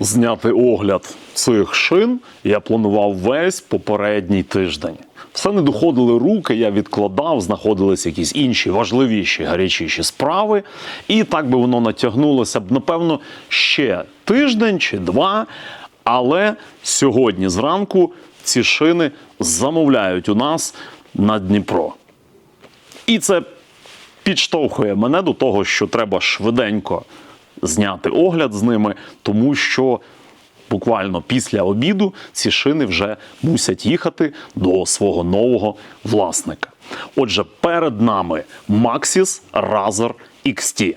зняти огляд цих шин я планував весь попередній тиждень. Все не доходили руки, я відкладав, знаходились якісь інші важливіші, гарячіші справи. І так би воно натягнулося б, напевно, ще тиждень чи два. Але сьогодні зранку ці шини замовляють у нас на Дніпро. І це підштовхує мене до того, що треба швиденько зняти огляд з ними, тому що буквально після обіду ці шини вже мусять їхати до свого нового власника. Отже, перед нами Maxis Razor XT.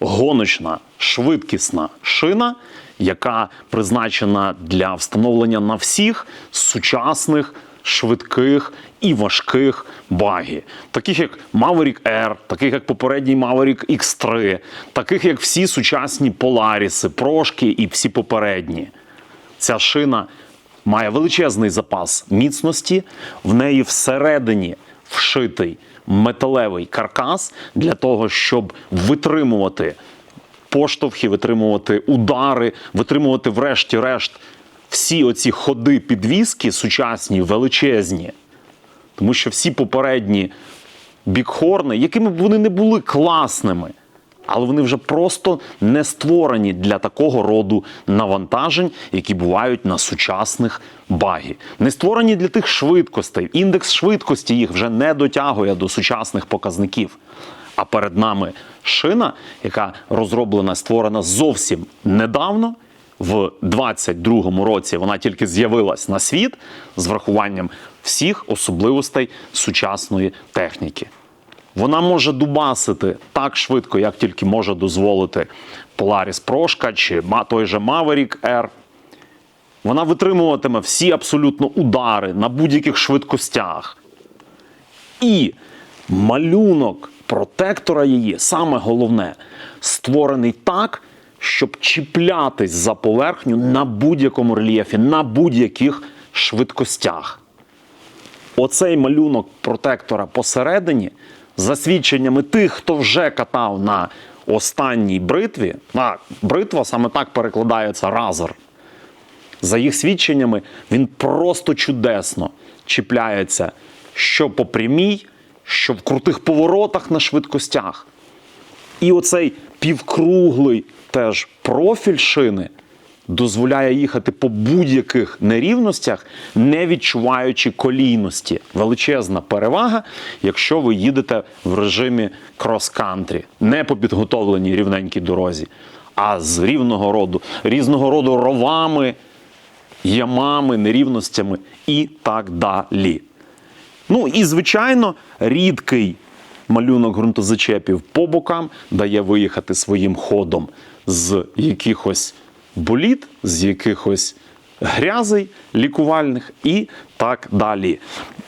Гоночна швидкісна шина, яка призначена для встановлення на всіх сучасних швидких і важких багі, таких як Maverick Air, таких як попередній Maverick X3, таких як всі сучасні Polaris, прошки і всі попередні. Ця шина має величезний запас міцності, в неї всередині вшитий металевий каркас для того, щоб витримувати поштовхи, витримувати удари, витримувати, врешті-решт, всі оці ходи підвіски сучасні, величезні. Тому що всі попередні бікхорни, якими б вони не були класними, але вони вже просто не створені для такого роду навантажень, які бувають на сучасних багі. Не створені для тих швидкостей. Індекс швидкості їх вже не дотягує до сучасних показників. А перед нами шина, яка розроблена, створена зовсім недавно. В 22-му році вона тільки з'явилась на світ з врахуванням всіх особливостей сучасної техніки. Вона може дубасити так швидко, як тільки може дозволити Polaris Прошка чи той же Maverick Air. Вона витримуватиме всі абсолютно удари на будь-яких швидкостях. І малюнок протектора її, саме головне, створений так, щоб чіплятись за поверхню на будь-якому рельєфі, на будь-яких швидкостях. Оцей малюнок протектора посередині, за свідченнями тих, хто вже катав на останній бритві, а бритва саме так перекладається разор. За їх свідченнями, він просто чудесно чіпляється що по прямій, що в крутих поворотах на швидкостях. І оцей півкруглий теж профіль шини дозволяє їхати по будь-яких нерівностях, не відчуваючи колійності. Величезна перевага, якщо ви їдете в режимі крос-кантрі, не по підготовленій рівненькій дорозі, а з рівного роду, різного роду ровами, ямами, нерівностями і так далі. Ну і звичайно, рідкий малюнок ґрунтозачепів по бокам дає виїхати своїм ходом з якихось боліт, з якихось грязей лікувальних і так далі.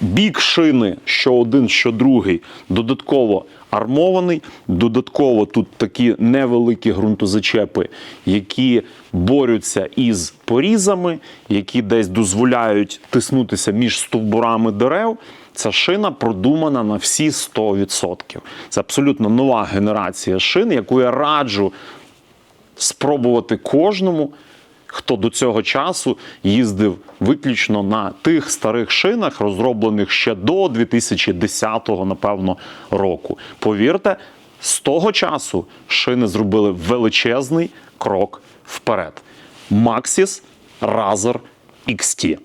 Бік шини, що один, що другий, додатково армований. Додатково тут такі невеликі ґрунтозачепи, які борються із порізами, які десь дозволяють тиснутися між стовбурами дерев. Ця шина продумана на всі 100%. Це абсолютно нова генерація шин, яку я раджу спробувати кожному, хто до цього часу їздив виключно на тих старих шинах, розроблених ще до 2010 напевно, року. Повірте, з того часу шини зробили величезний крок вперед. Maxis Razer XT.